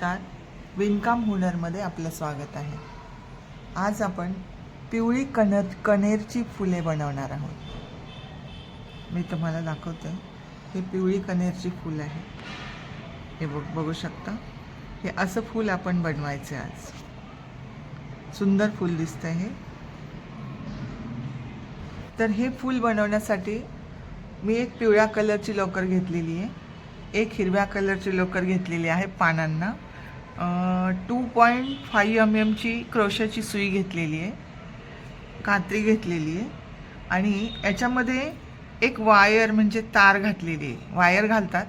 नमस्कार. विणकाम हुनरमध्ये आपलं स्वागत आहे. आज आपण पिवळी कणर कणेरची फुले बनवणार आहोत. मी तुम्हाला दाखवते. हे पिवळी कणेरची फूल आहे. हे बघ बघू शकता. हे असं फूल आपण बनवायचे आज. सुंदर फूल दिसतं हे. तर हे फूल बनवण्यासाठी मी एक पिवळ्या कलरची लोकर घेतलेली आहे. एक हिरव्या कलरची लोकर घेतलेली आहे पानांना. टू पॉईंट फाईव्ह एम एमची क्रोशाची सुई घेतलेली आहे. कात्री घेतलेली आहे. आणि याच्यामध्ये एक वायर म्हणजे तार घातलेली आहे. वायर घालतात.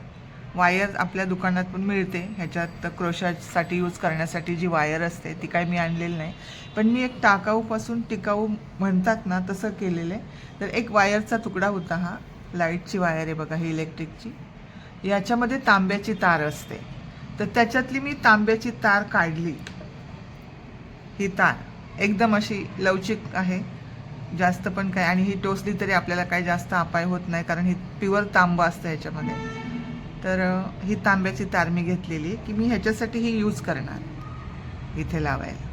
वायर आपल्या दुकानात पण मिळते. ह्याच्यात क्रोशासाठी यूज करण्यासाठी जी वायर असते ती काय मी आणलेली नाही. पण मी एक टाकाऊपासून टिकाऊ म्हणतात ना तसं केलेलं आहे. तर एक वायरचा तुकडा होता हा. लाईटची वायर आहे बघा ही इलेक्ट्रिकची याच्यामध्ये तांब्याची तार असते. तर त्याच्यातली मी तांब्याची तार काढली. ही तार एकदम अशी लवचिक आहे. जास्त पण काय आणि ही टोचली तरी आपल्याला काही जास्त अपाय होत नाही कारण ही प्युअर तांबा असतं ह्याच्यामध्ये तर ही तांब्याची तार मी घेतलेली आहे की मी ह्याच्यासाठी ही यूज करणार. इथे लावायला.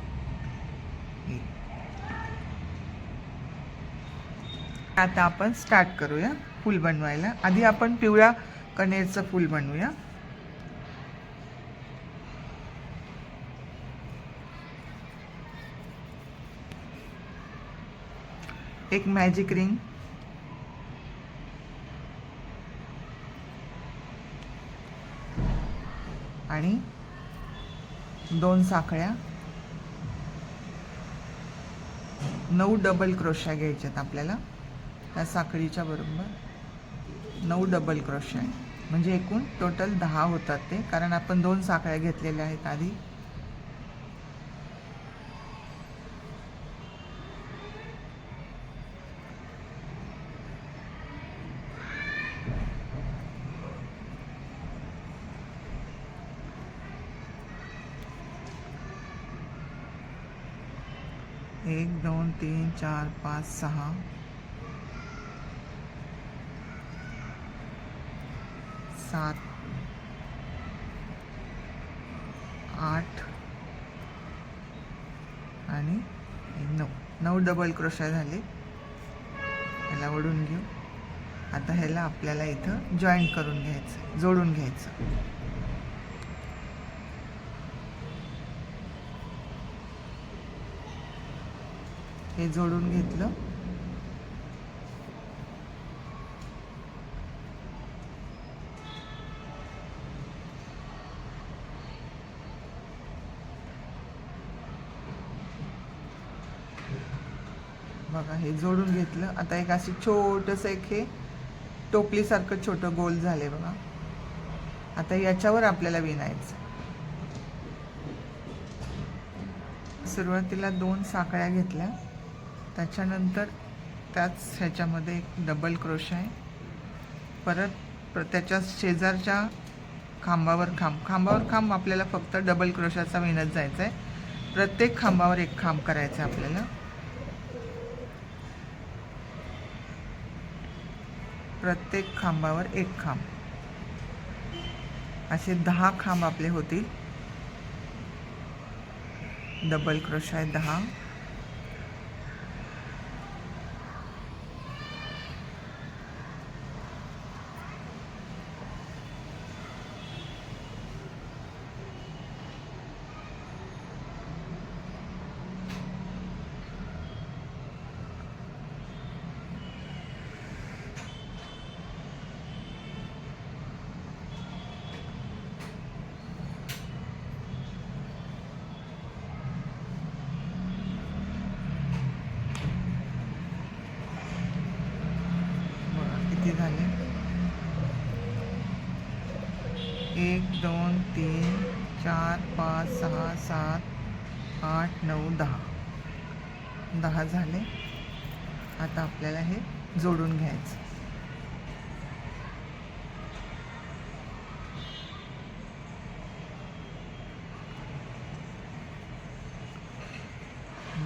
ही. आता आपण स्टार्ट करूया फूल बनवायला. आधी आपण पिवळ्या कनेरचं फूल बनवूया. एक मॅजिक रिंग आणि दोन साखळ्या. नऊ डबल क्रोशा घ्यायच्यात आपल्याला. त्या साखळीच्या बरोबर नऊ डबल क्रोशा आहे म्हणजे एकूण टोटल दहा होतात ते. कारण आपण दोन साखळ्या घेतलेल्या आहेत आधी एक दोन तीन चार पाच सहा. सात. आठ. आणि नऊ. नऊ डबल क्रोशा झाले. ह्याला ओढून घेऊ. आता ह्याला आपल्याला इथं जॉईंट करून घ्यायचं जोडून घ्यायचं. हे जोडून घेतलं. बघा हे जोडून घेतलं. आता एक अशी छोटंसं एक हे टोपलीसारखं छोटं गोल झाले बघा. आता याच्यावर आपल्याला विणायचं. सुरुवातीला दोन साखळ्या घेतल्या. त्याच्यानंतर त्याच ह्याच्यामध्ये एक डबल क्रोश आहे. परत प्र त्याच्या शेजारच्या खांबावर खांब. खांबावर खांब आपल्याला फक्त डबल क्रोशाचा विणत जायचा आहे प्रत्येक खांबावर एक खांब करायचं आहे आपल्याला. प्रत्येक खांबावर एक खांब. असे दहा खांब आपले होतील. डबल क्रोश आहे दहा बघा किती झाले एक दोन तीन चार पाच सहा सात आठ नऊ दहा. दहा झाले. आता आपल्याला हे जोडून घ्यायचं.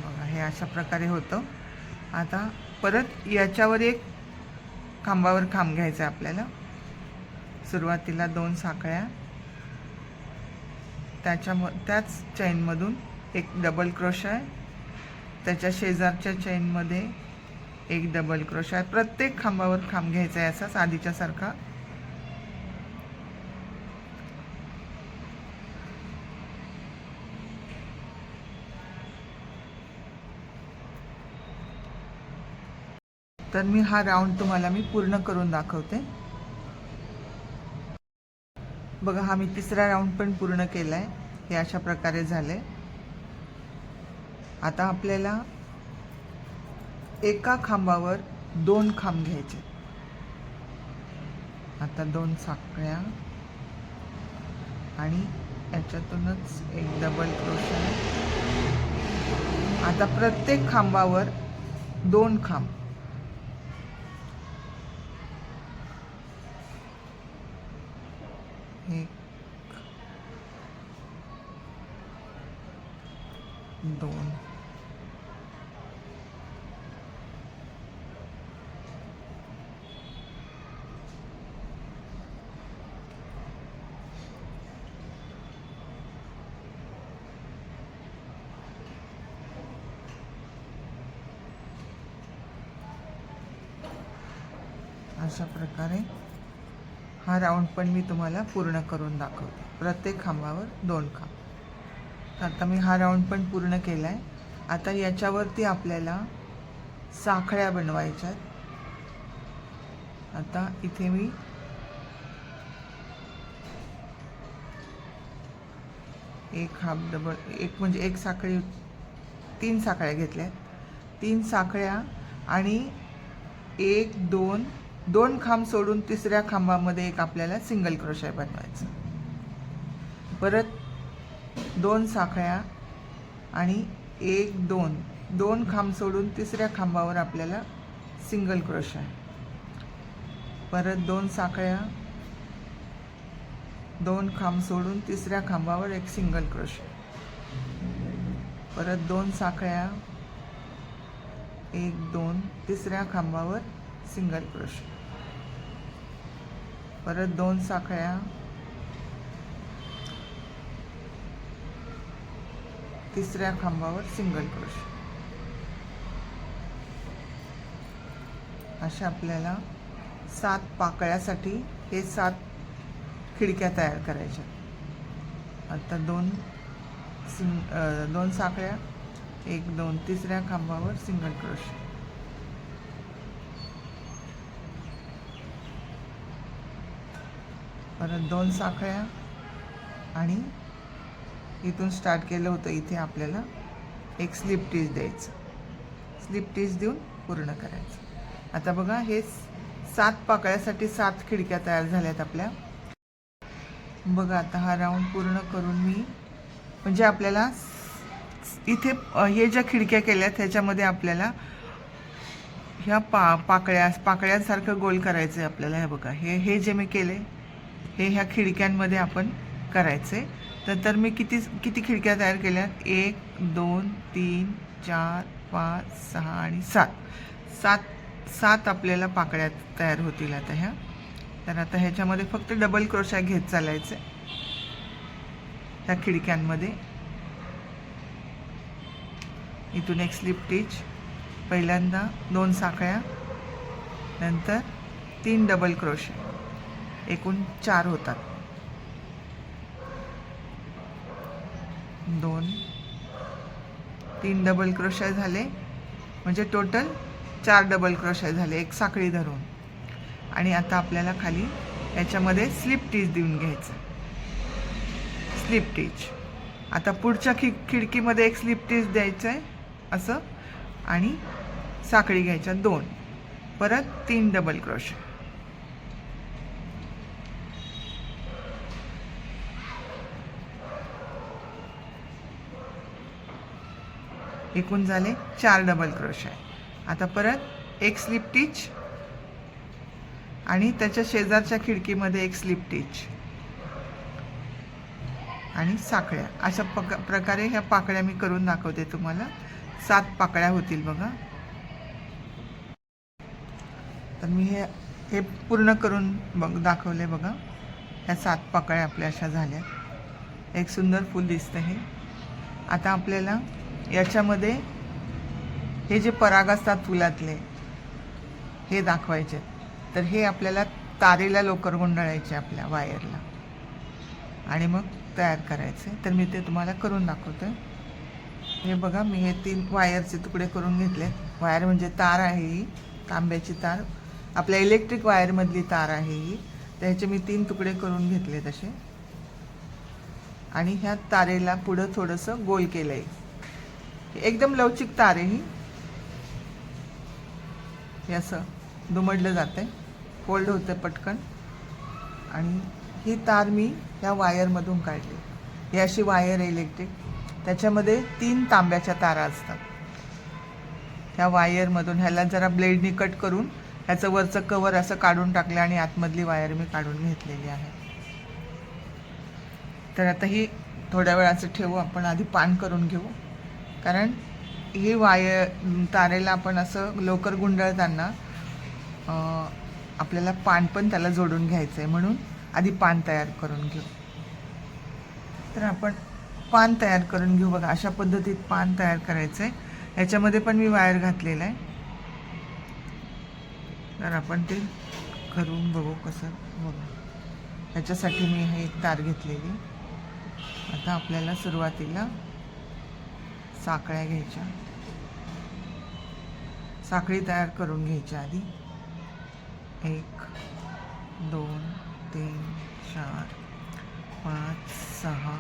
बघा हे अशा प्रकारे होतं. आता परत याच्यावर एक खांबावर खांब घ्यायचा आहे आपल्याला. सुरुवातीला दोन साखळ्या त्याच्याम त्याच चैनमधून एक डबल क्रोश आहे. त्याच्या शेजारच्या चैनमध्ये एक डबल क्रोश आहे. प्रत्येक खांबावर खांब घ्यायचा आहे असाच आधीच्या सारखा. तर मी हा राऊंड तुम्हाला मी पूर्ण करून दाखवते. बघा हा मी तिसरा राऊंड पण पूर्ण केला आहे हे अशा प्रकारे झाले आता आपल्याला एका खांबावर दोन खांब घ्यायचे. आता दोन साखळ्या आणि याच्यातूनच एक डबल क्रोशा आता प्रत्येक खांबावर दोन खांब. एक दोन अशा प्रकारे हा राऊंड पण मी तुम्हाला पूर्ण करून दाखवते. प्रत्येक खांबावर दोन खांब. आता मी हा राऊंड पण पूर्ण केला आहे आता याच्यावरती आपल्याला साखळ्या बनवायच्या आहेत आता इथे मी एक हाफ डबल एक म्हणजे एक साखळी तीन साखळ्या घेतल्या तीन साखळ्या आणि एक दोन दोन खांब सोडून तिसऱ्या खांबामध्ये एक आपल्याला सिंगल क्रोशाय बनवायचं. परत दोन साखळ्या आणि एक दोन. दोन खांब सोडून तिसऱ्या खांबावर आपल्याला सिंगल क्रोशाय परत दोन साखळ्या दोन खांब सोडून तिसऱ्या खांबावर एक सिंगल क्रोशे परत दोन साखळ्या एक दोन. तिसऱ्या खांबावर सिंगल क्रोशे परत दोन साखळ्या. तिसऱ्या खांबावर सिंगल क्रोशे अशा आपल्याला सात पाकळ्यासाठी हे सात खिडक्या तयार करायच्या. आता दोन सिंग दोन साखळ्या एक दोन तिसऱ्या खांबावर सिंगल क्रश परत दोन साखळ्या आणि इथून स्टार्ट केलं होतं इथे आपल्याला एक स्लिप टीज द्यायचं. स्लिप टीज देऊन पूर्ण करायचं. आता बघा हे सात पाकळ्यासाठी सात खिडक्या तयार झाल्यात आपल्या. बघा आता हा राऊंड पूर्ण करून मी म्हणजे आपल्याला इथे हे ज्या खिडक्या केल्यात त्याच्यामध्ये आपल्याला ह्या पा पाकळ्या पाकळ्यांसारखं गोल करायचं आहे आपल्याला. हे बघा हे हे जे मी केले हे ह्या खिडक्यांमध्ये आपण करायचे. तर तर मी किती किती खिडक्या तयार केल्यात एक दोन तीन चार पाच सहा आणि सात. सात सात आपल्याला पाकळ्या तयार होतील आता ह्या. तर आता ह्याच्यामध्ये फक्त डबल क्रोशा घेत चालायचे. ह्या खिडक्यांमध्ये. इथून एक स्लिप टीच पहिल्यांदा दोन साखळ्या. नंतर तीन डबल क्रोशे एकूण चार होतात. दोन तीन डबल क्रोशे झाले. म्हणजे टोटल चार डबल क्रोशे झाले एक साखळी धरून. आणि आता आपल्याला खाली याच्यामध्ये स्लिप टीच देऊन घ्यायचं. स्लिप टीच आता पुढच्या खि खिडकीमध्ये एक स्लिप टीच द्यायचं आहे असं. आणि साखळी घ्यायच्या दोन. परत तीन डबल क्रोश एकूण झाले चार डबल क्रोश आहे. आता परत एक स्लिप टीच आणि त्याच्या शेजारच्या खिडकीमध्ये एक स्लिप टीच आणि साखळ्या. अशा पक प्रकारे ह्या पाकळ्या मी करून दाखवते तुम्हाला. सात पाकळ्या होतील बघा. तर मी हे हे पूर्ण करून बघ दाखवले बघा. ह्या सात पाकळ्या आपल्या अशा झाल्या. एक सुंदर फूल दिसतं हे. आता आपल्याला याच्यामध्ये हे जे पराग असतात फुलातले हे दाखवायचे. तर हे आपल्याला तारेला लोकर गुंडाळायचे आपल्या वायरला. आणि मग तयार करायचे. तर मी ते तुम्हाला करून दाखवते हे बघा मी हे तीन वायरचे तुकडे करून घेतले. वायर म्हणजे तार आहे ही तांब्याची तार. आपल्या इलेक्ट्रिक वायरमधली तार आहे ही. तर ह्याचे मी तीन तुकडे करून घेतले तसे आणि ह्या तारेला पुढं थोडंसं गोल केलं आहे एकदम लवचिक तार आहे ही. हे असं दुमडलं जातं आहे फोल्ड होतं पटकन. आणि ही तार मी ह्या वायरमधून काढली. ही अशी वायर आहे इलेक्ट्रिक. त्याच्यामध्ये तीन तांब्याच्या तारा असतात. ह्या वायरमधून ह्याला जरा ब्लेडनी कट करून ह्याचं वरचं कवर असं काढून टाकलं आणि आतमधली वायर मी काढून घेतलेली आहे. तर आता ही थोड्या वेळाचं ठेवू. आपण आधी पान करून घेऊ. कारण हे वाय तारेला आपण असं लवकर गुंडळताना आपल्याला पान पण त्याला जोडून घ्यायचं आहे म्हणून आधी पान तयार करून घेऊ. तर आपण पान तयार करून घेऊ बघा अशा पद्धतीत पान तयार करायचं आहे ह्याच्यामध्ये पण मी वायर घातलेला आहे. तर आपण ते करून बघू कसं बघू ह्याच्यासाठी मी हे एक तार घेतलेली. आता आपल्याला सुरुवातीला साखळ्या घ्यायच्या. साखळी तयार करून घ्यायच्या आधी. एक दोन तीन चार पाच सहा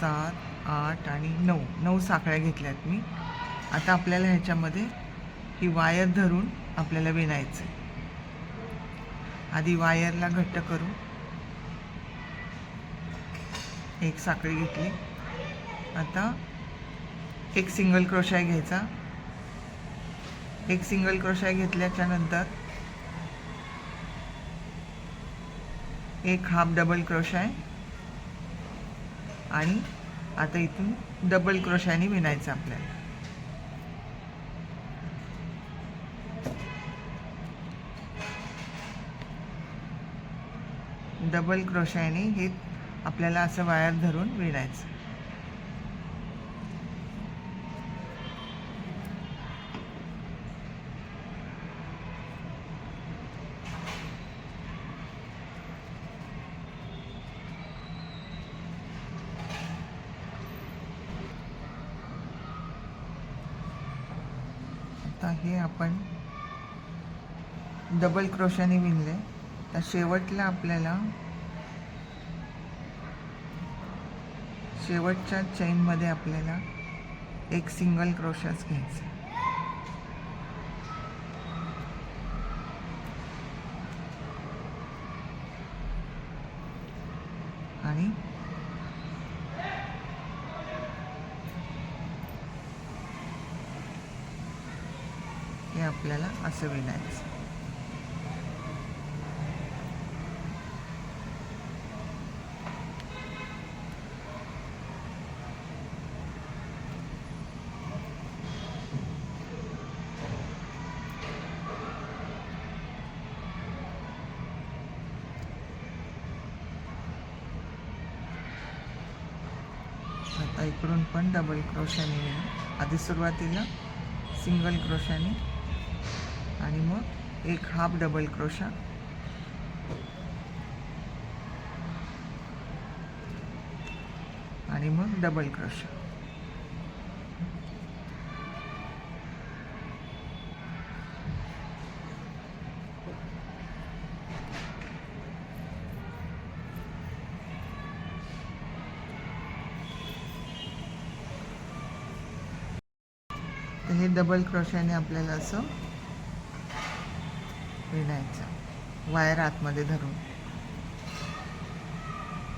सात आठ आणि नऊ. नऊ साखळ्या घेतल्यात मी. आता आपल्याला ह्याच्यामध्ये ही वायर धरून आपल्याला विणायचं आहे आधी वायरला घट्ट करू. एक साखळी घेतली. आता एक सिंगल क्रोशाय घ्यायचा. एक सिंगल क्रोशाय घेतल्याच्या नंतर एक हाफ डबल क्रोशाय आणि आता इथून डबल क्रोशाने विणायचं आपल्याला. डबल क्रोशाने हे आपल्याला असं वायर धरून विणायचं आता हे आपण डबल क्रोशाने विणले. तर शेवटला आपल्याला शेवटच्या चेनमध्ये आपल्याला एक सिंगल क्रोशाच घ्यायचा आणि हे आपल्याला असं आता इकडून पण डबल क्रोशाने आधी सुरुवातीला सिंगल क्रोशाने आणि मग एक हाफ डबल क्रोशा. आणि मग डबल क्रोशा. हे डबल क्रोशाने आपल्याला असं विणायचा. वायर आतमध्ये धरून.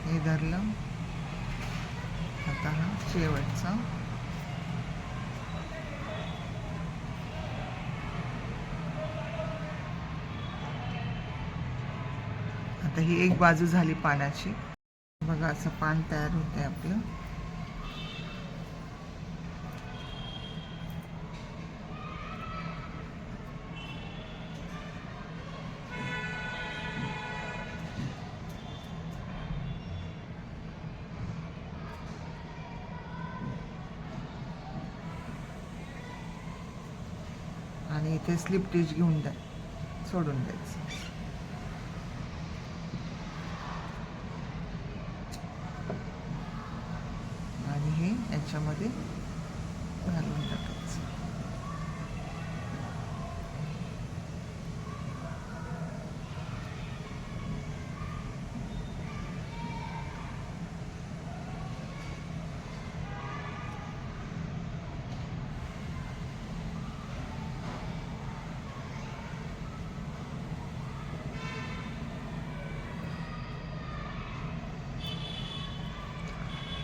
हे धरलं. आता हा शेवटचा. आता ही एक बाजू झाली पानाची. बघा असं पान तयार होते आपलं. आणि इथे स्लिप टिच घेऊन द्या सोडून द्यायचं आणि हे याच्यामध्ये घालून टाकायचं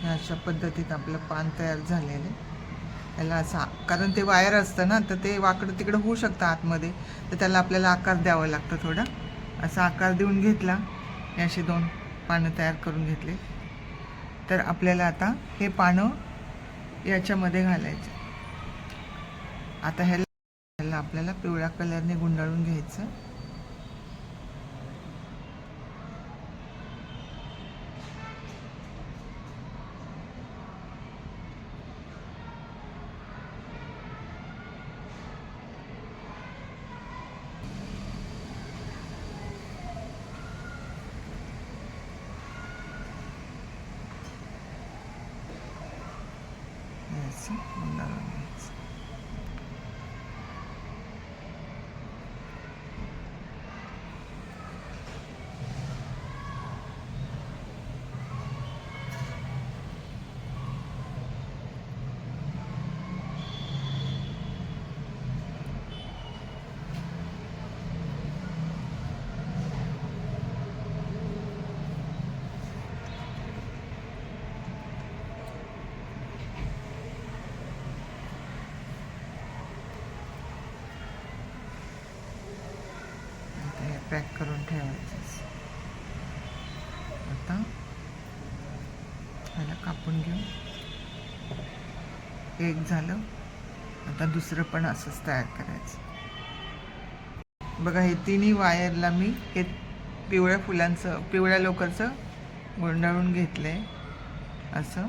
हे अशा पद्धतीत आपलं पान तयार झालेलं आहे. त्याला असा कारण ते वायर असतं ना तर ते वाकडं तिकडं होऊ शकतं आतमध्ये. तर त्याला आपल्याला आकार द्यावा लागतो थोडा. असा आकार देऊन घेतला. असे दोन पानं तयार करून घेतले. तर आपल्याला आता हे पानं याच्यामध्ये घालायचे. आता ह्याला ह्याला आपल्याला पिवळ्या कलरने गुंडाळून घ्यायचं हे असं गुंडाळून घ्यायचं आता हे पॅक करून ठेवायचं आता ह्याला कापून घेऊ. एक झालं. आता दुसरं पण असंच तयार करायचं. बघा हे तिन्ही वायरला मी हे पिवळ्या फुलांचं पिवळ्या लोकरचं गुंडाळून घेतलं आहे असं.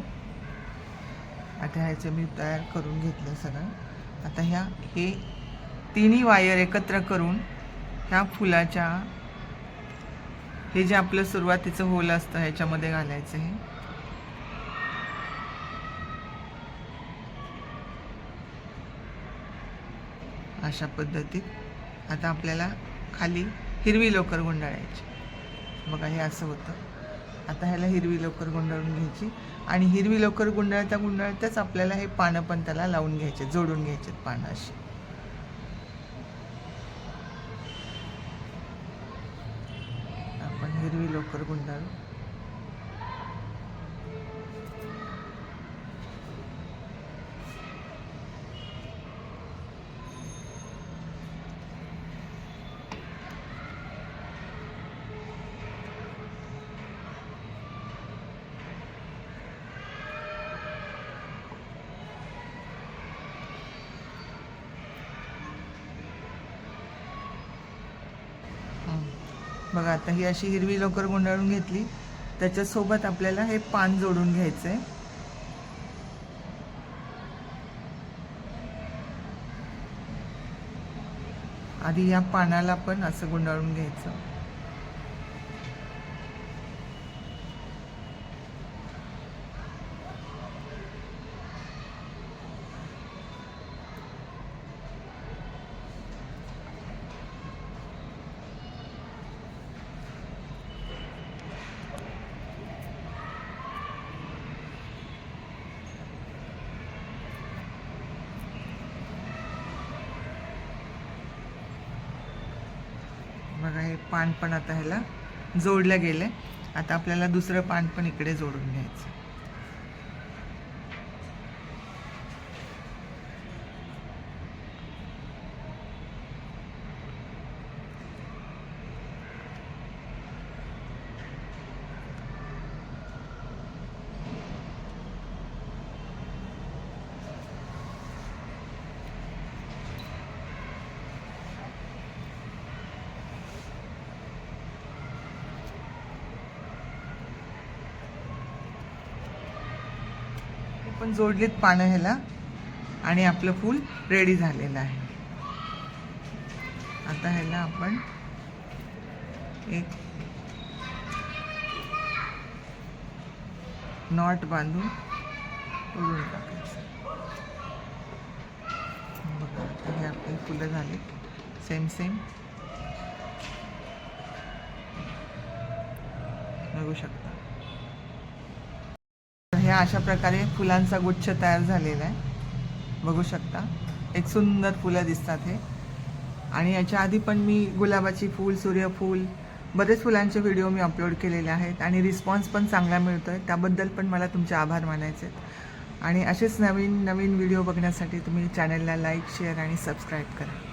आता ह्याचं मी तयार करून घेतलं सगळं. आता ह्या हे तिन्ही वायर एकत्र करून ह्या फुलाच्या हे जे आपलं सुरुवातीचं होल असतं ह्याच्यामध्ये घालायचं हे. अशा पद्धतीत आता आपल्याला खाली हिरवी लोकर गुंडाळायची. बघा हे असं होतं. आता ह्याला हिरवी लोकर गुंडाळून घ्यायची आणि हिरवी लोकर गुंडाळता गुंडाळताच आपल्याला हे पानं पण त्याला लावून घ्यायचे जोडून घ्यायचे पानं अशी आपण हिरवी लोकर गुंडाळू हं. बघा आता ही अशी हिरवी लोकर गुंडाळून घेतली. त्याच्यासोबत आपल्याला हे पान जोडून घ्यायचं आहे आधी या पानाला पण असं गुंडाळून घ्यायचं बघा हे पान पण आता ह्याला जोडलं गेलं आहे आता आपल्याला दुसरं पान पण इकडे जोडून घ्यायचं आपण जोडलीत पानं ह्याला आणि आपलं फूल रेडी झालेलं आहे. आता ह्याला आपण एक नॉट बांधून उडून टाकायचं. बघा आता हे आपली फुलं झाली. सेम सेम बघू शकता. ह्या अशा प्रकारे फुलांचा गुच्छ तयार झालेला आहे. बघू शकता. एक सुंदर फुलं दिसतात हे. आणि याच्या आधी पण मी गुलाबाची फूल सूर्यफूल बरेच फुलांचे व्हिडिओ मी अपलोड केलेले आहेत आणि रिस्पॉन्स पण चांगला मिळतो आहे त्याबद्दल पण मला तुमचे आभार मानायचे आहेत. आणि असेच नवीन नवीन व्हिडिओ बघण्यासाठी तुम्ही चॅनलला लाईक शेअर आणि सबस्क्राईब करा.